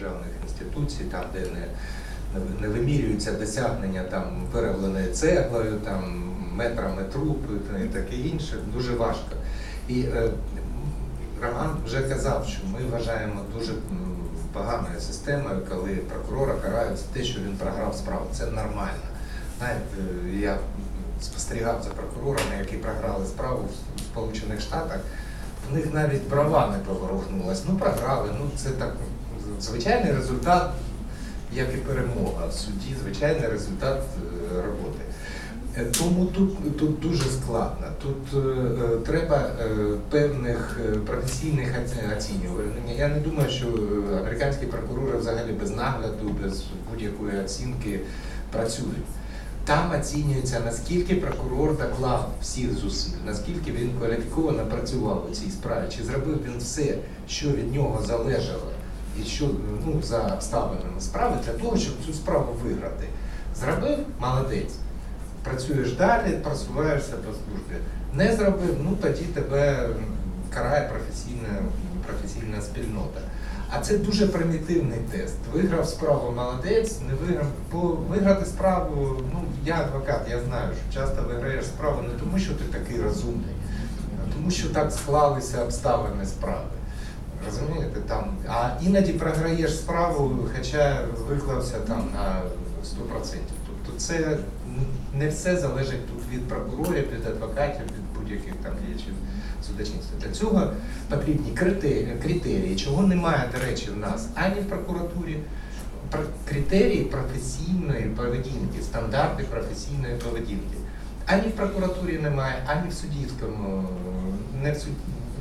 державних інституцій, там, де не, не вимірюються досягнення там, переробленою цеглою, там, метрами труб і таке інше, дуже важко. І е, Роман вже казав, що ми вважаємо дуже поганою системою, коли прокурора карають за те, що він програв справу. Це нормально. Знаєте, я спостерігав за прокурорами, які програли справу в Сполучених Штатах. В них навіть брава не поворухнулась. Ну, програли. Ну, це так звичайний результат, як і перемога в суді, звичайний результат е, роботи. Е, Тому тут, тут дуже складно. Тут е, е, треба е, певних професійних оцінювань. Я не думаю, що американські прокурори взагалі без нагляду, без будь-якої оцінки працюють. Там оцінюється, наскільки прокурор доклав всіх зусиль, наскільки він кваліфіковано працював у цій справі, чи зробив він все, що від нього залежало, і що ну, за обставинами справи для того, щоб цю справу виграти. Зробив молодець. Працюєш далі, просуваєшся по службі. Не зробив, ну тоді тебе карає професійна, професійна спільнота. А це дуже примітивний тест. Виграв справу молодець, не виграв. Бо виграти справу, ну я адвокат, я знаю, що часто виграєш справу не тому, що ти такий розумний, а тому що так склалися обставини справи. Розумієте, там, а іноді програєш справу, хоча виклався там на 100%. Тобто це не все залежить тут від прокурорів, від адвокатів, від будь-яких там діячів судочинства. Для цього потрібні критерії, чого немає, до речі, в нас ані в прокуратурі. Критерії професійної поведінки, стандарти професійної поведінки. Ані в прокуратурі немає, ані в суддівському, не в,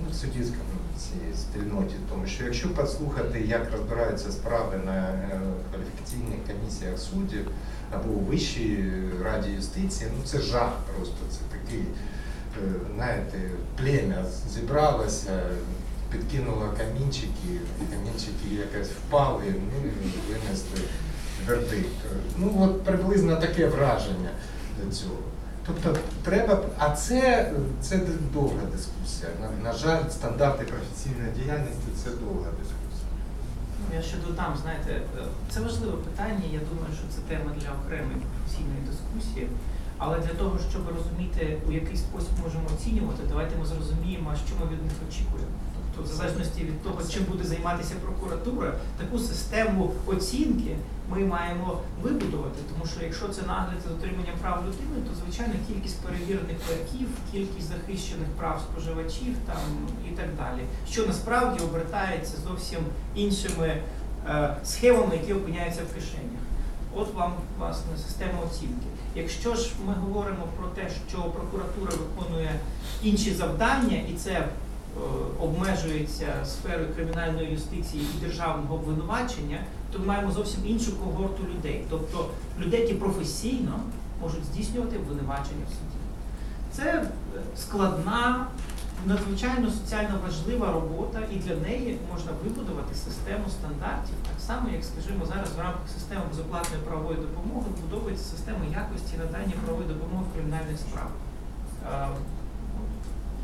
ну, в суддівському цій спільноті. Тому що якщо послухати, як розбираються справи на е, кваліфікаційних комісіях суддів або у Вищій раді юстиції, ну це жах просто. Це такий, е, знаєте, плем'я зібралося, підкинуло камінчики, камінчики якось впали, ну і винесли вердикт. Ну от приблизно таке враження до цього. Тобто треба, а це, це довга дискусія. На, на жаль, стандарти професійної діяльності це довга дискусія. Ну, Я ще додам, знаєте, це важливе питання. Я думаю, що це тема для окремої професійної дискусії. Але для того, щоб розуміти, у який спосіб можемо оцінювати, давайте ми зрозуміємо, що ми від них очікуємо. Тобто, в залежності від того, чим буде займатися прокуратура, таку систему оцінки ми маємо вибудувати. Тому що якщо це нагляд за дотриманням прав людини, то звичайно кількість перевірених платів, кількість захищених прав споживачів там і так далі, що насправді обертається зовсім іншими е, схемами, які опиняються в кишенях. От вам власне система оцінки. Якщо ж ми говоримо про те, що прокуратура виконує інші завдання, і це обмежується сферою кримінальної юстиції і державного обвинувачення, то ми маємо зовсім іншу когорту людей, тобто людей, які професійно можуть здійснювати обвинувачення в суді. Це е, складна, надзвичайно соціально важлива робота, і для неї можна вибудувати систему стандартів, так само, як, скажімо, зараз в рамках системи безоплатної правової допомоги будовується система якості надання правової допомоги в кримінальних справах.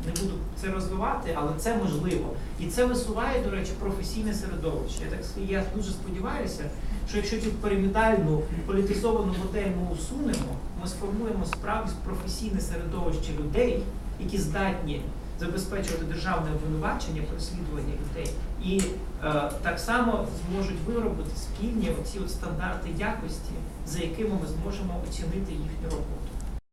Не буду це розвивати, але це можливо. І це висуває, до речі, професійне середовище. Я так я дуже сподіваюся, що якщо цю пірамідальну політизовану модель ми усунемо, ми сформуємо справді професійне середовище людей, які здатні забезпечувати державне обвинувачення, переслідування людей, і е, так само зможуть виробити спільні оці от стандарти якості, за якими ми зможемо оцінити їхню роботу.